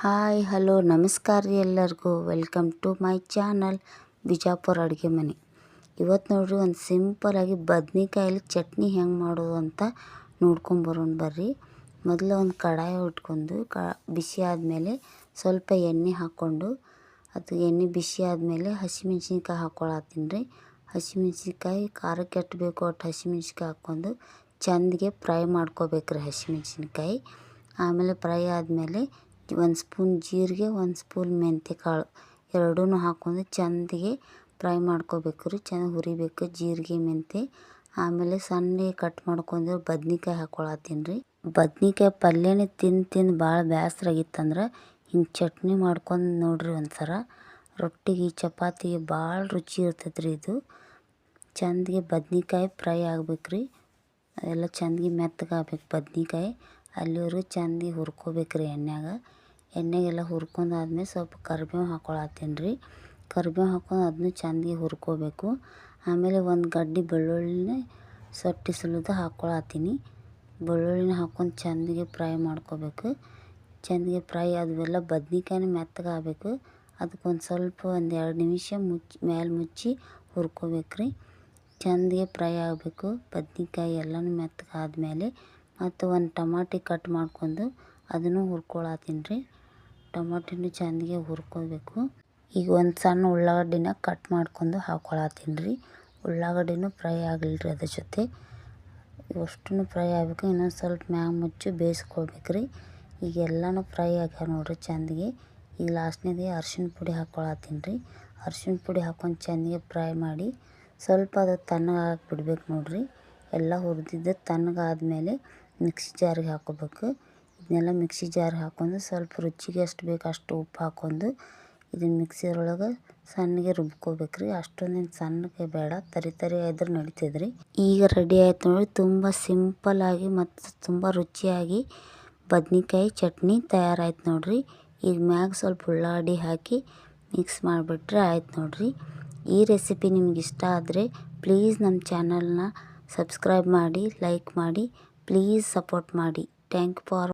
Hi, hello, ನಮಸ್ಕಾರ ರೀ ಎಲ್ಲರಿಗೂ. Welcome to my channel Bijapur ಅಡುಗೆ ಮನೆ. ಇವತ್ತು ನೋಡ್ರಿ ಒಂದು ಸಿಂಪಲಾಗಿ ಬದ್ನಿಕಾಯಲ್ಲಿ ಚಟ್ನಿ ಹೆಂಗೆ ಮಾಡೋದು ಅಂತ ನೋಡ್ಕೊಂಬರೋಣ ಬರ್ರಿ. ಮೊದಲು ಒಂದು ಕಡಾಯಿ ಉಟ್ಕೊಂಡು ಕ, ಬಿಸಿ ಆದಮೇಲೆ ಸ್ವಲ್ಪ ಎಣ್ಣೆ ಹಾಕ್ಕೊಂಡು, ಅದು ಎಣ್ಣೆ ಬಿಸಿ ಆದಮೇಲೆ ಹಸಿಮೆಣ್ಸಿನ್ಕಾಯಿ ಹಾಕ್ಕೊಳತ್ತೀನಿ ರೀ. ಹಸಿಮೆಣ್ಸಿನ್ಕಾಯಿ ಖಾರ ಕೆಟ್ಟಬೇಕು ಬೇಕು ಅಷ್ಟು ಹಸಿಮೆಣ್ಸಿನ್ಕಾಯಿ ಹಾಕ್ಕೊಂಡು ಚೆಂದಿಗೆ ಫ್ರೈ ಮಾಡ್ಕೋಬೇಕ್ರಿ ಹಸಿಮೆಣ್ಸಿನ್ಕಾಯಿ. ಆಮೇಲೆ ಫ್ರೈ ಆದಮೇಲೆ ಒಂದು ಸ್ಪೂನ್ ಜೀರಿಗೆ, ಒಂದು ಸ್ಪೂನ್ ಮೆಂತ್ಯ ಕಾಳು ಎರಡೂ ಹಾಕ್ಕೊಂಡು ಚೆಂದಿಗೆ ಫ್ರೈ ಮಾಡ್ಕೋಬೇಕು ರೀ. ಚೆನ್ನಾಗಿ ಹುರಿಬೇಕು ಜೀರಿಗೆ ಮೆಂತ್ಯ ಆಮೇಲೆ ಸಣ್ಣಗೆ ಕಟ್ ಮಾಡ್ಕೊಂಡು ಬದ್ನಿಕಾಯಿ ಹಾಕ್ಕೊಳತ್ತೀನಿ ರೀ. ಬದ್ನಿಕಾಯಿ ಪಲ್ಯನೇ ತಿಂದು ತಿಂದು ಭಾಳ ಬೇಸರಾಗಿತ್ತಂದ್ರೆ ಹಿಂಗೆ ಚಟ್ನಿ ಮಾಡ್ಕೊಂಡು ನೋಡ್ರಿ ಒಂದ್ಸಲ ರೊಟ್ಟಿಗೆ ಚಪಾತಿಗೆ ಭಾಳ ರುಚಿ ಇರ್ತೈತೆ ರೀ ಇದು. ಚೆಂದಿಗೆ ಬದ್ನಿಕಾಯಿ ಫ್ರೈ ಆಗ್ಬೇಕು ರೀ. ಎಲ್ಲ ಚೆಂದಿಗೆ ಮೆತ್ತಗಾಗ್ಬೇಕು ಬದ್ನಿಕಾಯಿ. ಅಲ್ಲಿವರೆಗೂ ಚೆಂದಿಗೆ ಹುರ್ಕೋಬೇಕು ರೀ ಎಣ್ಣೆಯಾಗ. ಎಣ್ಣೆಗೆಲ್ಲ ಹುರ್ಕೊಂಡಾದ್ಮೇಲೆ ಸ್ವಲ್ಪ ಕರಿಬೇವು ಹಾಕ್ಕೊಳತ್ತೀನಿ ರೀ ಕರಿಬೇವು ಹಾಕೊಂಡು ಅದನ್ನು ಚೆಂದಾಗಿ ಹುರ್ಕೋಬೇಕು. ಆಮೇಲೆ ಒಂದು ಗಡ್ಡೆ ಬೆಳ್ಳುಳ್ಳಿನ ಸೊಟ್ಟಿ ಸುಲಿದು ಹಾಕ್ಕೊಳತ್ತೀನಿ ಬೆಳ್ಳುಳ್ಳಿನ ಹಾಕ್ಕೊಂಡು ಚೆಂದಾಗಿ ಫ್ರೈ ಮಾಡ್ಕೋಬೇಕು. ಚೆಂದಾಗಿ ಫ್ರೈ ಅದೆಲ್ಲ ಬದ್ನಿಕಾಯಿನ ಮೆತ್ತಗಾಗಬೇಕು ಅದಕ್ಕೊಂದು ಸ್ವಲ್ಪ ಒಂದು ಎರಡು ನಿಮಿಷ ಮುಚ್ಚಿ ಮೇಲೆ ಮುಚ್ಚಿ ಹುರ್ಕೋಬೇಕು ರೀ ಚೆಂದಾಗಿ ಫ್ರೈ ಆಗಬೇಕು. ಬದ್ನಿಕಾಯಿ ಎಲ್ಲನೂ ಮೆತ್ತಗಾದ್ಮೇಲೆ ಮತ್ತು ಒಂದು ಟಮಾಟಿ ಕಟ್ ಮಾಡ್ಕೊಂಡು ಅದನ್ನು ಹುರ್ಕೊಳತ್ತೀನಿ ರೀ ಟೊಮಾಟಿನೂ ಚೆಂದಿಗೆ ಹುರ್ಕೋಬೇಕು. ಈಗ ಒಂದು ಸಣ್ಣ ಉಳ್ಳಾಗಡ್ಡಿನ ಕಟ್ ಮಾಡ್ಕೊಂಡು ಹಾಕ್ಕೊಳತ್ತೀನಿ ರೀ. ಉಳ್ಳಾಗಡ್ಡಿನೂ ಫ್ರೈ ಆಗಲಿ ರೀ ಅದ್ರ ಜೊತೆ. ಅಷ್ಟು ಫ್ರೈ ಆಗಬೇಕು, ಇನ್ನೊಂದು ಸ್ವಲ್ಪ ಮ್ಯಾಗ ಮುಚ್ಚಿ ಬೇಯಿಸ್ಕೊಳ್ಬೇಕು ರೀ. ಈಗ ಎಲ್ಲನೂ ಫ್ರೈ ಆಗ್ಯಾವ ನೋಡ್ರಿ ಚೆಂದಿಗೆ. ಈಗ ಲಾಸ್ಟ್ನೇದೇ ಅರ್ಶಿಣ ಪುಡಿ ಹಾಕ್ಕೊಳತ್ತೀನಿ ರೀ. ಅರ್ಶಿಣ ಪುಡಿ ಹಾಕೊಂಡು ಚೆಂದಿಗೆ ಫ್ರೈ ಮಾಡಿ ಸ್ವಲ್ಪ ಅದು ತಣ್ಣಗಾಗಕ್ಕೆ ಬಿಡ್ಬೇಕು ನೋಡಿರಿ. ಎಲ್ಲ ಹುರಿದಿದ್ದು ತಣ್ಣಗಾದ್ಮೇಲೆ ಮಿಕ್ಸಿ ಜಾರಿಗೆ ಹಾಕ್ಕೋಬೇಕು ಇದನ್ನೆಲ್ಲ ಮಿಕ್ಸಿ ಜಾರ್ ಹಾಕ್ಕೊಂಡು ಸ್ವಲ್ಪ ರುಚಿಗೆ ಎಷ್ಟು ಬೇಕು ಅಷ್ಟು ಉಪ್ಪು ಹಾಕ್ಕೊಂಡು ಇದನ್ನು ಮಿಕ್ಸಿಯೊಳಗೆ ಸಣ್ಣಗೆ ರುಬ್ಕೋಬೇಕು ರೀ ಅಷ್ಟೊಂದೇನು ಸಣ್ಣಗೆ ಬೇಡ, ತರಿ ತರಿ ಇದ್ರೆ ನಡೀತದೆ ರೀ ಈಗ ರೆಡಿ ಆಯ್ತು ನೋಡಿ ತುಂಬ ಸಿಂಪಲ್ಲಾಗಿ ಮತ್ತು ತುಂಬ ರುಚಿಯಾಗಿ ಬದ್ನಿಕಾಯಿ ಚಟ್ನಿ ತಯಾರಾಯ್ತು ನೋಡಿರಿ. ಈಗ ಮ್ಯಾಗ ಸ್ವಲ್ಪ ಉಳ್ಳಾಡಿ ಹಾಕಿ ಮಿಕ್ಸ್ ಮಾಡಿಬಿಟ್ರೆ ಆಯ್ತು ನೋಡಿರಿ. ಈ ರೆಸಿಪಿ ನಿಮ್ಗೆ ಇಷ್ಟ ಆದರೆ ಪ್ಲೀಸ್ ನಮ್ಮ ಚಾನಲ್ನ ಸಬ್ಸ್ಕ್ರೈಬ್ ಮಾಡಿ ಲೈಕ್ ಮಾಡಿ ಪ್ಲೀಸ್ ಸಪೋರ್ಟ್ ಮಾಡಿ. Thank for